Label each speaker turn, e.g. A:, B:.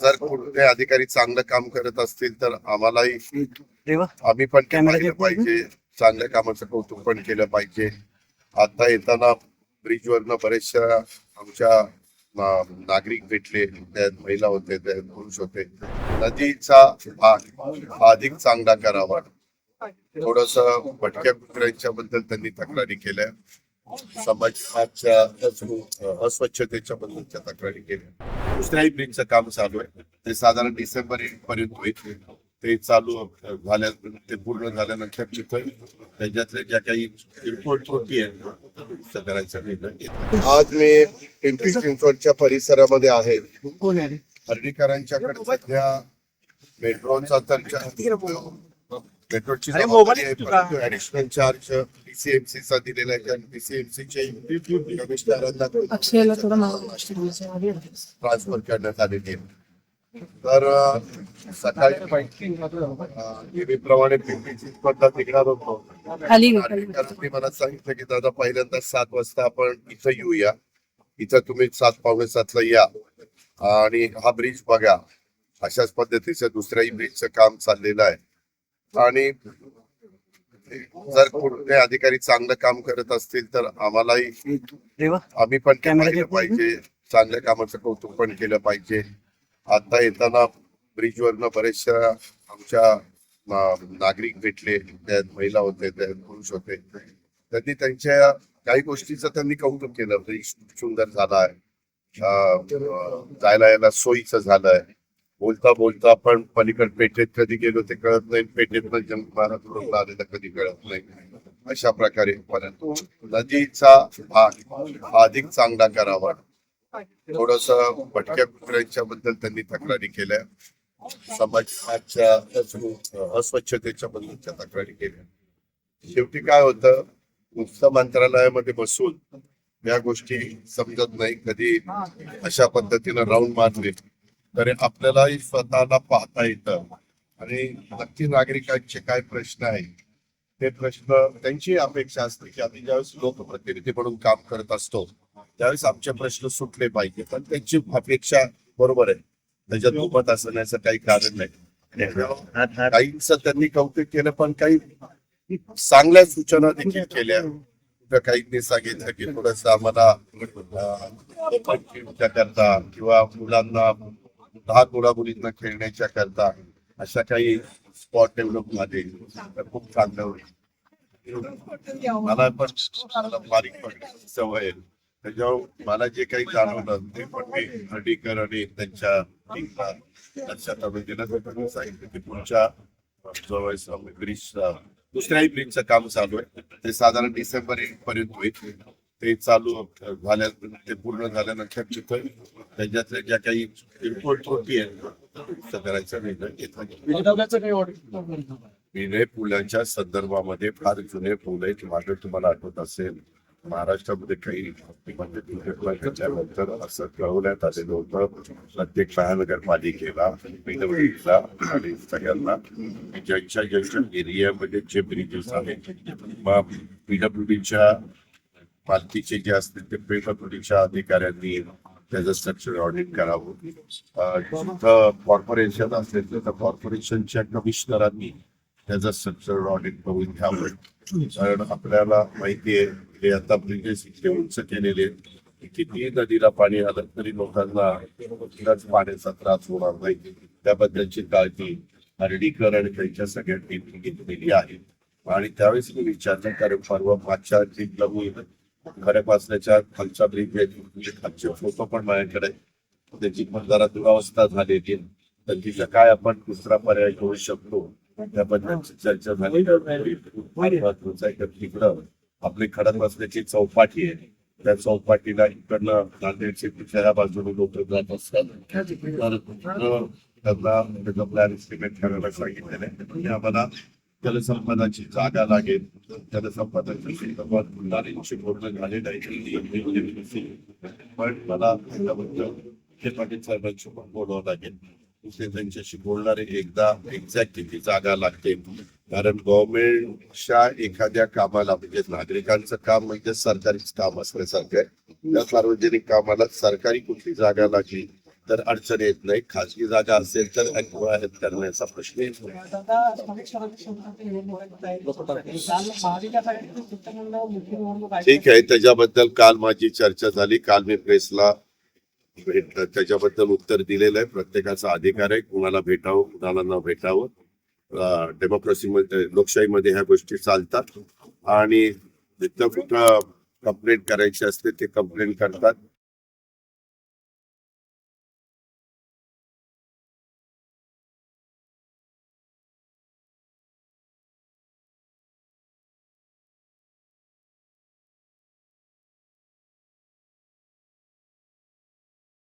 A: जर कुठले अधिकारी चांगलं काम करत असतील तर आम्हालाही आम्ही पण
B: घेतला
A: पाहिजे. चांगल्या कामाचं कौतुक पण केलं पाहिजे. आता येताना ब्रिजवरनं बरेचशा आमच्या नागरिक भेटले. त्यात महिला होते त्यात पुरुष होते. नदीचा भाग हा अधिक चांगला करावा. थोडस भटक्या कुत्र्यांच्या बद्दल त्यांनी तक्रारी केल्या. समाजाच्या अस्वच्छतेच्या अस्वच्छतेच्या बद्दलच्या तक्रारी केल्या दुसऱ्याही ब्रिजचं काम चालू आहे. ते साधारण डिसेंबर पर्यंत होईल. ते चालू झाल्या ते पूर्ण झाल्यानंतर तिथं त्याच्यातल्या ज्या काही किरकोळ त्रुटी आहेत करायचा निर्णय आज मी पिंपरी चिंचवडच्या परिसरामध्ये आहे.
B: आहे
A: हर्डीकरांच्याकडे सध्या मेट्रोचा तर ऍडिशनल चार्ज पीसीएमसी चा दिलेला आहे कारण कमिशनरांना
C: नाव
A: ट्रान्सफर करण्यात आलेली आहे. तर सकाळी नेहमीप्रमाणे पिंपरी चिंचवडला निघणार होतो.
C: घे.
A: नागरिकांनी मला सांगितलं की दादा पहिल्यांदा सात वाजता आपण इथं येऊया. इथं तुम्ही सात पावणे सातला या. आणि हा ब्रिज बघा. अशाच पद्धतीचं दुसऱ्याही ब्रिजचं काम चाललेलं आहे. आणि जर कुठले अधिकारी चांगलं काम करत असतील तर आम्हालाही आम्ही पण
B: घेतला
A: पाहिजे. चांगल्या कामाचं कौतुक पण केलं पाहिजे. आता येताना ब्रिजवरनं बरेचशा आमच्या नागरिक भेटले. त्यात महिला होते त्यात पुरुष होते. त्यांनी त्यांच्या काही गोष्टीचं त्यांनी कौतुक केलं. ब्रिज सुंदर झाला आहे. जायला यायला सोयीचं झालंय बोलता बोलता आपण पलीकड पेठेत कधी गेलो ते कळत नाही पेठेत महाराज रोडला आलेलं कधी कळत नाही. अशा प्रकारे परंतु नदीचा भाग अधिक चांगला करावा. थोडस भटक्या कुत्र्यांच्या बद्दल त्यांनी तक्रारी केल्या. समाजाच्या अस्वच्छतेच्या बद्दलच्या तक्रारी केल्या. शेवटी काय होतं नुसतं मंत्रालयामध्ये बसून या गोष्टी समजत नाही. कधी अशा पद्धतीनं राऊंड मारले. तरी आपल्यालाही स्वतःला पाहता येतं. आणि नक्की नागरिकांचे काय प्रश्न आहेत ते प्रश्न त्यांची अपेक्षा असते की आम्ही ज्यावेळेस लोकप्रतिनिधी म्हणून काम करत असतो त्यावेळेस आमचे प्रश्न सुटले पाहिजे. पण त्यांची अपेक्षा बरोबर आहे. त्याच्यात दुमत असण्याचं काही कारण नाही. काहींच त्यांनी कौतुक केलं पण काही चांगल्या सूचना देखील केल्या. कुठं काहींनी सांगितलं की थोडस आम्हाला करता किंवा मुलांना दहा मुलामुलींना खेळण्याच्या करता अशा काही स्पॉट डेव्हलप झाले तर खूप चांगलं होईल. मला पण बारीक पण सवय त्याच्यावर मला जे काही जाणवलं ते पण मी हर्डीकर आणि त्यांच्या टीमला लक्षात आणून दिलं. सांगितलं की पुढच्या जवळ ब्रिज दुसऱ्याही ब्रिजचं काम चालू आहे. ते साधारण डिसेंबर पर्यंत होईल. ते चालू झाल्या ते पूर्ण झाल्यानंतर तिथं त्याच्यातल्या ज्या काही किरकोळ त्रुटी आहेत त्या दुरुस्त करायचा निर्णय विनय पुलांच्या संदर्भामध्ये फार जुने पूल आहेत. माझं तुम्हाला आठवत असेल महाराष्ट्रामध्ये काही असं कळवण्यात आलेलं होतं. प्रत्येक महानगरपालिकेला PWD ला आणि सगळ्यांना ज्यांच्या ज्यांच्या एरियामध्ये जे ब्रिजेस आहेत. पीडब्ल्यूडीच्या पालखीचे जे असतील ते पीडब्ल्यूडीच्या अधिकाऱ्यांनी त्याचं स्ट्रक्चर ऑडिट करावं. जिथं कॉर्पोरेशन असेल तर कॉर्पोरेशनच्या कमिशनरांनी त्याचं स्ट्रक्चर ऑडिट करून घ्यावं. कारण आपल्याला माहिती आहे हे आता म्हणजे ब्रिजेस इतके उंच केलेले किती नदीला पाणी आलं तरी लोकांना कुठलाच पाण्याचा त्रास होणार नाही. त्याबद्दलची काळजी हर्डीकर आणि त्यांच्या सगळ्या टीमने घेतलेली आहे. आणि त्यावेळेस मी विचारलं कारण परवा मागच्या जिंकला मी खऱ्या असल्याच्या खालच्या ब्रिज म्हणजे खालचे फोटो पण माझ्याकडे. त्याची पण जरा दुरावस्था झालेली तर तिचा काय आपण दुसरा पर्याय घेऊ शकतो त्याबद्दलची चर्चा झाली. महत्वाचं आहे तर तिकडं आपली खडक बसण्याची चौपाटी आहे. त्या चौपाटीला इकडनं नांदेड सिटीच्या ह्या बाजूने लोक जात असतात. तर त्यांना त्याचा प्लॅन एस्टिमेट करायला सांगितलेलं आहे. आम्हाला जलसंपदाची जागा लागेल. जलसंपदाची संदर्भात बुलढाण्याची बोलणं झालेलं आहे. म्हणजे पण मला त्याबद्दल हे पाटील साहेबांशी पण बोलावं लागेल. ते त्यांच्याशी बोलणारे एकदा एक्झॅक्ट किती जागा लागते. कारण गव्हर्नमेंटच्या एखाद्या कामाला म्हणजे नागरिकांचं काम म्हणजे सरकारीच काम असल्यासारखं आहे. त्या सार्वजनिक कामाला सरकारी कुठली जागा लागली? तर अडचण येत नाही. खाजगी जागा असेल तर करण्याचा प्रश्न येत ठीक आहे. त्याच्याबद्दल काल माझी चर्चा झाली. काल मी प्रेसला भेट त्याच्याबद्दल उत्तर दिलेलं आहे. प्रत्येकाचा अधिकार आहे. कुणाला भेटावं कुणाला न भेटावं. डेमोक्रेसीमध्ये लोकशाहीमध्ये ह्या गोष्टी चालतात. आणि जिथं कुठं कंप्लेंट करायची असते ते कंप्लेंट करतात.